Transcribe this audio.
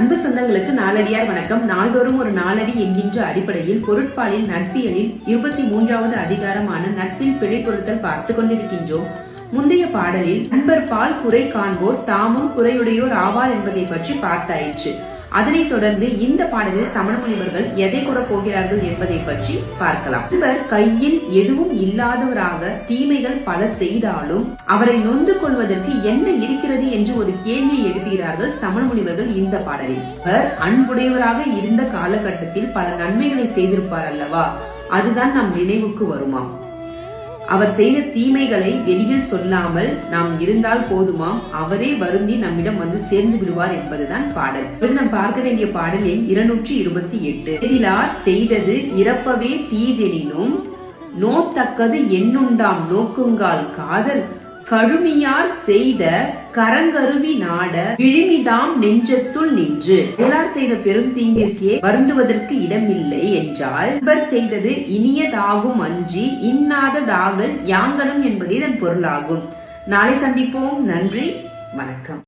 அன்பு சொந்தங்களுக்கு நாளடியார் வணக்கம். நாள்தோறும் ஒரு நாளடி என்கின்ற அடிப்படையில் பொருட்பாலில் நட்பியலில் இருபத்தி மூன்றாவது அதிகாரமான நட்பில் பிழை பொருத்தல் பார்த்து கொண்டிருக்கின்றோம். முந்தைய பாடலில் நண்பர் பால் குறை காண்போர் தாமும் குறையுடையோர் ஆவார் என்பதை பற்றி பார்த்தாயிற்று. அதனைத் தொடர்ந்து இந்த பாடலில் சமண முனிவர்கள் எதை கூறப் போகிறார்கள் என்பதை பற்றி பார்க்கலாம். இவர் கையில் எதுவும் இல்லாதவராக தீமைகள் பல செய்தாலும் அவரை நொந்து கொள்வதற்கு என்ன இருக்கிறது என்று ஒரு கேள்வியை எழுப்புகிறார்கள் சமண முனிவர்கள் இந்த பாடலில். அவர் அன்புடையவராக இருந்த காலகட்டத்தில் பல நன்மைகளை செய்திருப்பார் அல்லவா? அதுதான் நம் நினைவுக்கு வருமாம். அவர் செய்த தீமைகளை வெளியில் சொல்லாமல் நாம் இருந்தால் போதுமாம். அவரே வருந்தி நம்மிடம் வந்து சேர்ந்து விடுவார் என்பதுதான் பாடல். இது நாம் பார்க்க வேண்டிய பாடல் எண் இருநூற்றி இருபத்தி எட்டு. எதிலார் செய்தது இறப்பவே தீதெனினும் நோத்தக்கது எண்ணுண்டாம் நோக்குங்கால் காதல் கழுமியார் செய்த கரங்கருவி நாட விழுமிதாம் நெஞ்சத்துள் நின்று. புலார் செய்த பெரும் தீங்கிற்கே வருந்துவதற்கு இடமில்லை என்றால் இவர் செய்தது இனியதாகும் அன்றி இன்னாததாகல் யாங்கனும் என்பதே இதன் பொருளாகும். நாளை சந்திப்போம். நன்றி. வணக்கம்.